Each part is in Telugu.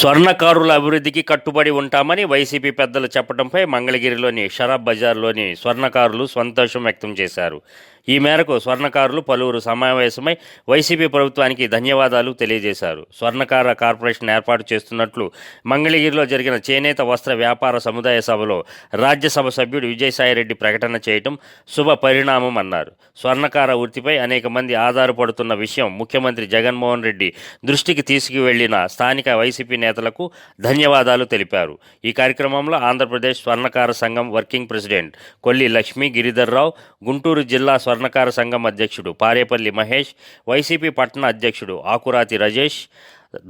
స్వర్ణకారుల అభివృద్ధికి కట్టుబడి ఉంటామని వైసీపీ పెద్దలు చెప్పడంపై మంగళగిరిలోని షరాబ్ బజార్లోని స్వర్ణకారులు సంతోషం వ్యక్తం చేశారు. ఈ మేరకు స్వర్ణకారులు పలువురు సమావేశమై వైసీపీ ప్రభుత్వానికి ధన్యవాదాలు తెలియజేశారు. స్వర్ణకార కార్పొరేషన్ ఏర్పాటు చేస్తున్నట్లు మంగళగిరిలో జరిగిన చేనేత వస్త్ర వ్యాపార సముదాయ సభలో రాజ్యసభ సభ్యుడు విజయసాయిరెడ్డి ప్రకటన చేయటం శుభ పరిణామం అన్నారు. స్వర్ణకార వృత్తిపై అనేక మంది ఆధారపడుతున్న విషయం ముఖ్యమంత్రి జగన్మోహన్ రెడ్డి దృష్టికి తీసుకువెళ్ళిన స్థానిక వైసీపీ నేతలకు ధన్యవాదాలు తెలిపారు. ఈ కార్యక్రమంలో ఆంధ్రప్రదేశ్ స్వర్ణకార సంఘం వర్కింగ్ ప్రెసిడెంట్ కొల్లి లక్ష్మీ గిరిధర్రావు గుంటూరు జిల్లా స్వర్ణకార సంఘం అధ్యక్షుడు పారేపల్లి మహేష్ వైసీపీ పట్టణ అధ్యక్షుడు ఆకురాతి రజేష్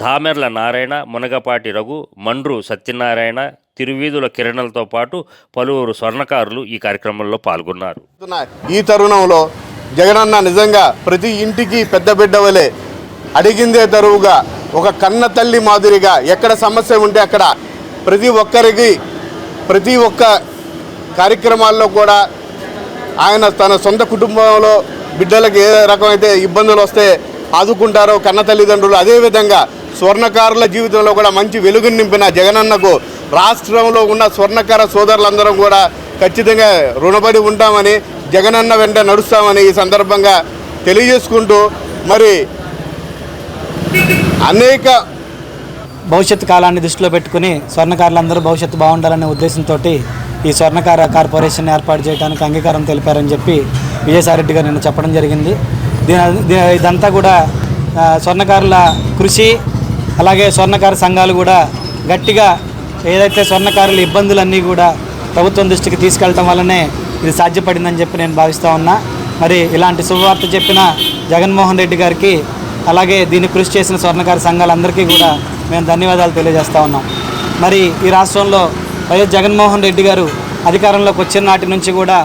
ధామెర్ల నారాయణ మునగపాటి రఘు మండ్రు సత్యనారాయణ తిరువీధుల కిరణలతో పాటు పలువురు స్వర్ణకారులు ఈ కార్యక్రమంలో పాల్గొన్నారు. ఈ తరుణంలో జగనన్న నిజంగా ప్రతి ఇంటికి పెద్ద బిడ్డ వలె అడిగిందే తరువుగా ఒక కన్న తల్లి మాదిరిగా ఎక్కడ సమస్య ఉంటే అక్కడ ప్రతి ఒక్కరికి ప్రతి ఒక్క కార్యక్రమాల్లో కూడా ఆయన తన సొంత కుటుంబంలో బిడ్డలకు ఏ రకమైతే ఇబ్బందులు వస్తే ఆదుకుంటారో కన్న తల్లిదండ్రులు అదేవిధంగా స్వర్ణకారుల జీవితంలో కూడా మంచి వెలుగుని నింపిన జగనన్నకు రాష్ట్రంలో ఉన్న స్వర్ణకార సోదరులందరం కూడా ఖచ్చితంగా రుణపడి ఉంటామని జగనన్న వెంట నడుస్తామని ఈ సందర్భంగా తెలియజేసుకుంటూ మరి అనేక భవిష్యత్తు కాలాన్ని దృష్టిలో పెట్టుకుని స్వర్ణకారులందరూ భవిష్యత్తు బాగుండాలనే ఉద్దేశంతో ఈ స్వర్ణకార కార్పొరేషన్ ఏర్పాటు చేయడానికి అంగీకారం తెలిపారని చెప్పి విజయసాయిరెడ్డి గారు నిన్న చెప్పడం జరిగింది. దీని ఇదంతా కూడా స్వర్ణకారుల కృషి అలాగే స్వర్ణకార సంఘాలు కూడా గట్టిగా ఏదైతే స్వర్ణకారుల ఇబ్బందులన్నీ కూడా ప్రభుత్వం దృష్టికి తీసుకెళ్ళటం వల్లనే ఇది సాధ్యపడిందని చెప్పి నేను భావిస్తూ ఉన్నా. మరి ఇలాంటి శుభవార్త చెప్పిన జగన్మోహన్ రెడ్డి గారికి అలాగే దీన్ని కృషి చేసిన స్వర్ణకార సంఘాలందరికీ కూడా మేము ధన్యవాదాలు తెలియజేస్తూ ఉన్నాం. మరి ఈ రాష్ట్రంలో వైఎస్ జగన్మోహన్ రెడ్డి గారు అధికారంలోకి వచ్చిన నాటి నుంచి కూడా